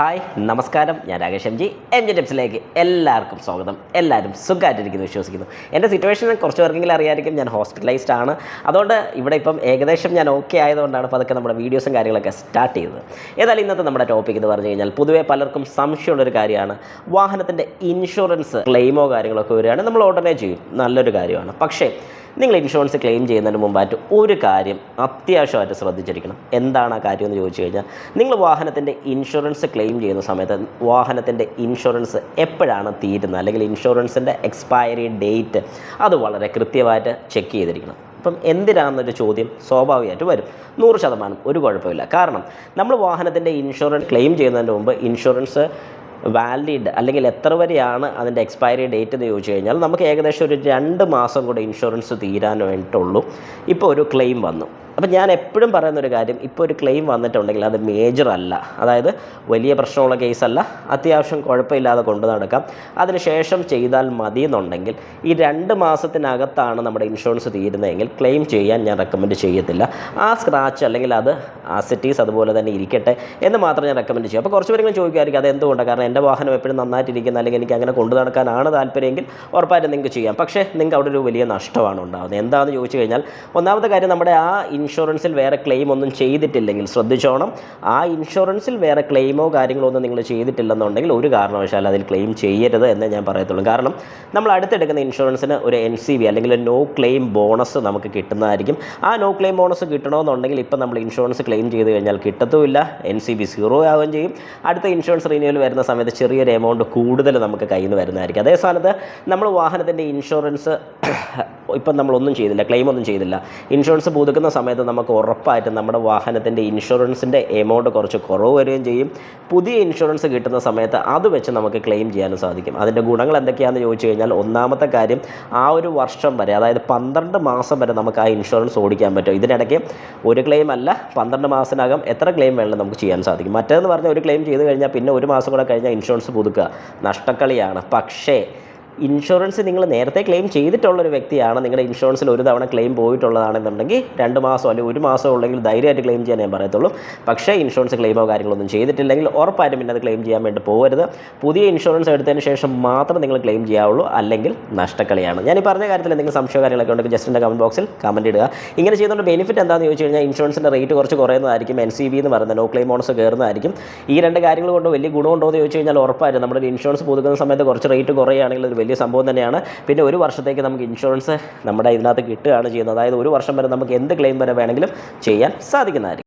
Hi നമസ്കാരം. ഞാൻ Rakesh M G. M G ടിപ്സിലേക്ക് എല്ലാവർക്കും സ്വാഗതം. എല്ലാവരും സുഖമായിട്ടിരിക്കുന്നു വിശ്വസിക്കുന്നു. എന്റെ സിറ്റുവേഷൻ കുറച്ച് പേർക്കെങ്കിലും അറിയാമായിരിക്കും ഞാൻ ഹോസ്പിറ്റലൈസ്ഡ് ആണ്. അതുകൊണ്ട് ഇവിടെ ഇപ്പം ഏകദേശം ഞാൻ ഓക്കെ ആയതുകൊണ്ടാണ് ഇപ്പോൾ അതൊക്കെ നമ്മുടെ വീഡിയോസും കാര്യങ്ങളൊക്കെ സ്റ്റാർട്ട് ചെയ്തത്. ഏതായാലും ഇന്നത്തെ നമ്മുടെ ടോപ്പിക് എന്ന് പറഞ്ഞു കഴിഞ്ഞാൽ പൊതുവേ പലർക്കും സംശയമുള്ളൊരു കാര്യമാണ്. വാഹനത്തിന്റെ ഇൻഷുറൻസ് ക്ലെയിമോ കാര്യങ്ങളൊക്കെ വരികയാണ്. നമ്മൾ ഉടനെ ചെയ്യും. നല്ലൊരു കാര്യമാണ്. പക്ഷേ നിങ്ങൾ ഇൻഷുറൻസ് ക്ലെയിം ചെയ്യുന്നതിന് മുമ്പായിട്ട് ഒരു കാര്യം അത്യാവശ്യമായിട്ട് ശ്രദ്ധിച്ചിരിക്കണം. എന്താണ് ആ കാര്യം എന്ന് ചോദിച്ചു കഴിഞ്ഞാൽ നിങ്ങൾ വാഹനത്തിന്റെ ഇൻഷുറൻസ് ക്ലെയിം ചെയ്യുന്ന സമയത്ത് വാഹനത്തിന്റെ ഇൻഷുറൻസ് എപ്പോഴാണ് തീരുന്നത്? അല്ലെങ്കിൽ ഇൻഷുറൻസിന്റെ എക്സ്പയറി ഡേറ്റ് അത് വളരെ കൃത്യമായിട്ട് ചെക്ക് ചെയ്തിരിക്കണം. അപ്പം എന്തിനാണെന്നൊരു ചോദ്യം സ്വാഭാവികമായിട്ട് വരും. നൂറ് ശതമാനം ഒരു കുഴപ്പമില്ല. കാരണം നമ്മൾ വാഹനത്തിന്റെ ഇൻഷുറൻസ് ക്ലെയിം ചെയ്യുന്നതിന് മുമ്പ് ഇൻഷുറൻസ് വാലിഡ് അല്ലെങ്കിൽ എത്ര വരെയാണ് അതിന്റെ എക്സ്പയറി ഡേറ്റ് എന്ന് ചോദിച്ചു കഴിഞ്ഞാൽ നമുക്ക് ഏകദേശം ഒരു രണ്ട് മാസം കൂടെ ഇൻഷുറൻസ് തീരാൻ വേണ്ടിയിട്ടുള്ളൂ. ഇപ്പോൾ ഒരു ക്ലെയിം വന്നു. അപ്പം ഞാൻ എപ്പോഴും പറയുന്നൊരു കാര്യം ഇപ്പോൾ ഒരു ക്ലെയിം വന്നിട്ടുണ്ടെങ്കിൽ അത് മേജർ അല്ല. അതായത് വലിയ പ്രശ്നമുള്ള കേസല്ല അത്യാവശ്യം കുഴപ്പമില്ലാതെ കൊണ്ടു നടക്കാം. അതിനുശേഷം ചെയ്താൽ മതി എന്നുണ്ടെങ്കിൽ ഈ രണ്ട് മാസത്തിനകത്താണ് നമ്മുടെ ഇൻഷുറൻസ് തീരുന്നതെങ്കിൽ ക്ലെയിം ചെയ്യാൻ ഞാൻ റെക്കമെൻഡ് ചെയ്യത്തില്ല. ആ സ്ക്രാച്ച് അല്ലെങ്കിൽ അത് ആസിറ്റീസ് അതുപോലെ തന്നെ ഇരിക്കട്ടെ എന്ന് മാത്രം ഞാൻ റെക്കമെൻഡ് ചെയ്യും. അപ്പോൾ കുറച്ച് പേരെങ്കിലും ചോദിക്കുമായിരിക്കും അത് എന്തുകൊണ്ടാണ് കാരണം എന്റെ വാഹനം എപ്പോഴും നന്നായിട്ടിരിക്കുന്ന അല്ലെങ്കിൽ എനിക്ക് അങ്ങനെ കൊണ്ടു നടക്കാനാണ് താല്പര്യമെങ്കിൽ ഉറപ്പായിട്ടും നിങ്ങൾക്ക് ചെയ്യാം. പക്ഷേ നിങ്ങൾക്ക് അവിടെ ഒരു വലിയ നഷ്ടമാണ് ഉണ്ടാകുന്നത് എന്താണെന്ന് ചോദിച്ചു കഴിഞ്ഞാൽ ഒന്നാമത്തെ കാര്യം നമ്മുടെ ആ ഇൻഷുറൻസിൽ വേറെ ക്ലെയിം ഒന്നും ചെയ്തിട്ടില്ലെങ്കിൽ ശ്രദ്ധിച്ചോണം. ആ ഇൻഷുറൻസിൽ വേറെ ക്ലെയിമോ കാര്യങ്ങളോ ഒന്നും നിങ്ങൾ ചെയ്തിട്ടില്ലെന്നുണ്ടെങ്കിൽ ഒരു കാരണവശാലും അതിൽ ക്ലെയിം ചെയ്യരുത് എന്ന് ഞാൻ പറയത്തുള്ളൂ. കാരണം നമ്മൾ അടുത്തെടുക്കുന്ന ഇൻഷുറൻസിന് ഒരു എൻ സി അല്ലെങ്കിൽ നോ ക്ലെയിം ബോണസ് നമുക്ക് കിട്ടുന്നതായിരിക്കും. ആ നോ ക്ലെയിം ബോണസ് കിട്ടണമെന്നുണ്ടെങ്കിൽ ഇപ്പം നമ്മൾ ഇൻഷുറൻസ് ക്ലെയിം ചെയ്ത് കഴിഞ്ഞാൽ കിട്ടത്തുമില്ല. എൻ സി ബി സീറോ ആവുകയും ചെയ്യും. അടുത്ത ഇൻഷുറൻസ് റിന്യൂവൽ വരുന്ന സമയത്ത് ചെറിയൊരു എമൗണ്ട് കൂടുതൽ നമുക്ക് കയ്യിൽ നിന്ന് വരുന്നതായിരിക്കും. അതേ സ്ഥാനത്ത് നമ്മൾ വാഹനത്തിന്റെ ഇൻഷുറൻസ് ഇപ്പം നമ്മളൊന്നും ചെയ്തില്ല ക്ലെയിം ഒന്നും ചെയ്തില്ല. ഇൻഷുറൻസ് പുതുക്കുന്ന സമയത്ത് നമുക്ക് ഉറപ്പായിട്ടും നമ്മുടെ വാഹനത്തിന്റെ ഇൻഷുറൻസിന്റെ എമൗണ്ട് കുറച്ച് കുറവ് വരികയും ചെയ്യും. പുതിയ ഇൻഷുറൻസ് കിട്ടുന്ന സമയത്ത് അത് വെച്ച് നമുക്ക് ക്ലെയിം ചെയ്യാനും സാധിക്കും. അതിന്റെ ഗുണങ്ങൾ എന്തൊക്കെയാണെന്ന് ചോദിച്ചു കഴിഞ്ഞാൽ ഒന്നാമത്തെ കാര്യം ആ ഒരു വർഷം വരെ അതായത് പന്ത്രണ്ട് മാസം വരെ നമുക്ക് ആ ഇൻഷുറൻസ് ഓടിക്കാൻ പറ്റും. ഇതിനിടയ്ക്ക് ഒരു ക്ലെയിം അല്ല പന്ത്രണ്ട് മാസത്തിനകം എത്ര ക്ലെയിം വേണമെങ്കിലും നമുക്ക് ചെയ്യാൻ സാധിക്കും. മറ്റേതെന്ന് പറഞ്ഞാൽ ഒരു ക്ലെയിം ചെയ്ത് കഴിഞ്ഞാൽ പിന്നെ ഒരു മാസം കൂടെ കഴിഞ്ഞാൽ ഇൻഷുറൻസ് പുതുക്കുക. നഷ്ടക്കളിയാണ്. പക്ഷേ ഇൻഷുറൻസ് നിങ്ങൾ നേരത്തെ ക്ലെയിം ചെയ്തിട്ടുള്ള ഒരു വ്യക്തിയാണ്. നിങ്ങളുടെ ഇൻഷുറൻസിൽ ഒരു തവണ ക്ലെയിം പോയിട്ടുള്ളതാണെന്നുണ്ടെങ്കിൽ രണ്ട് മാസം അല്ലെങ്കിൽ ഒരു മാസം ഉള്ളെങ്കിൽ ധൈര്യമായിട്ട് ക്ലെയിം ചെയ്യാൻ ഞാൻ പറയത്തുള്ളൂ. പക്ഷേ ഇൻഷുറൻസ് ക്ലെയിമോ കാര്യങ്ങളൊന്നും ചെയ്തിട്ടില്ലെങ്കിൽ ഉറപ്പായിട്ടും പിന്നെ അത് ക്ലെയിം ചെയ്യാൻ വേണ്ടി പോകരുത്. പുതിയ ഇൻഷുറൻസ് എടുത്തതിന് ശേഷം മാത്രം നിങ്ങൾ ക്ലെയിം ചെയ്യാവുള്ളൂ. അല്ലെങ്കിൽ നഷ്ടക്കളിയാണ്. ഞാൻ ഈ പറഞ്ഞ കാര്യത്തിൽ എന്തെങ്കിലും സംശയ കാര്യങ്ങളൊക്കെ ഉണ്ടെങ്കിൽ ജസ്റ്റ് എന്റെ കമന്റ് ബോക്സിൽ കമന്റ് ഇടുക. ഇങ്ങനെ ചെയ്യുന്നതുകൊണ്ട് ബെനിഫിറ്റ് എന്താണെന്ന് ചോദിച്ചു കഴിഞ്ഞാൽ ഇൻഷുറൻസിന്റെ റേറ്റ് കുറച്ച് കുറയുന്നതായിരിക്കും. എൻ സി ബി എന്ന് പറയുന്നത് നോ ക്ലെയിം ബോണസ് കയറുന്നതായിരിക്കും. ഈ രണ്ട് കാര്യങ്ങൾ കൊണ്ട് വലിയ ഗുണമുണ്ടോ എന്ന് ചോദിച്ചു കഴിഞ്ഞാൽ ഉറപ്പായിട്ടും. നമ്മുടെ ഇൻഷുറൻസ് പുതുക്കുന്ന സമയത്ത് കുറച്ച് റേറ്റ് കുറയുകയാണെങ്കിൽ അത് വലിയ സംഭവം തന്നെയാണ്. പിന്നെ ഒരു വർഷത്തേക്ക് നമുക്ക് ഇൻഷുറൻസ് നമ്മുടെ ഇതിനകത്ത് കിട്ടുകയാണ് ചെയ്യുന്നത്. അതായത് ഒരു വർഷം വരെ നമുക്ക് എന്ത് ക്ലെയിം വരെ വേണമെങ്കിലും ചെയ്യാൻ സാധിക്കുന്നതായിരിക്കും.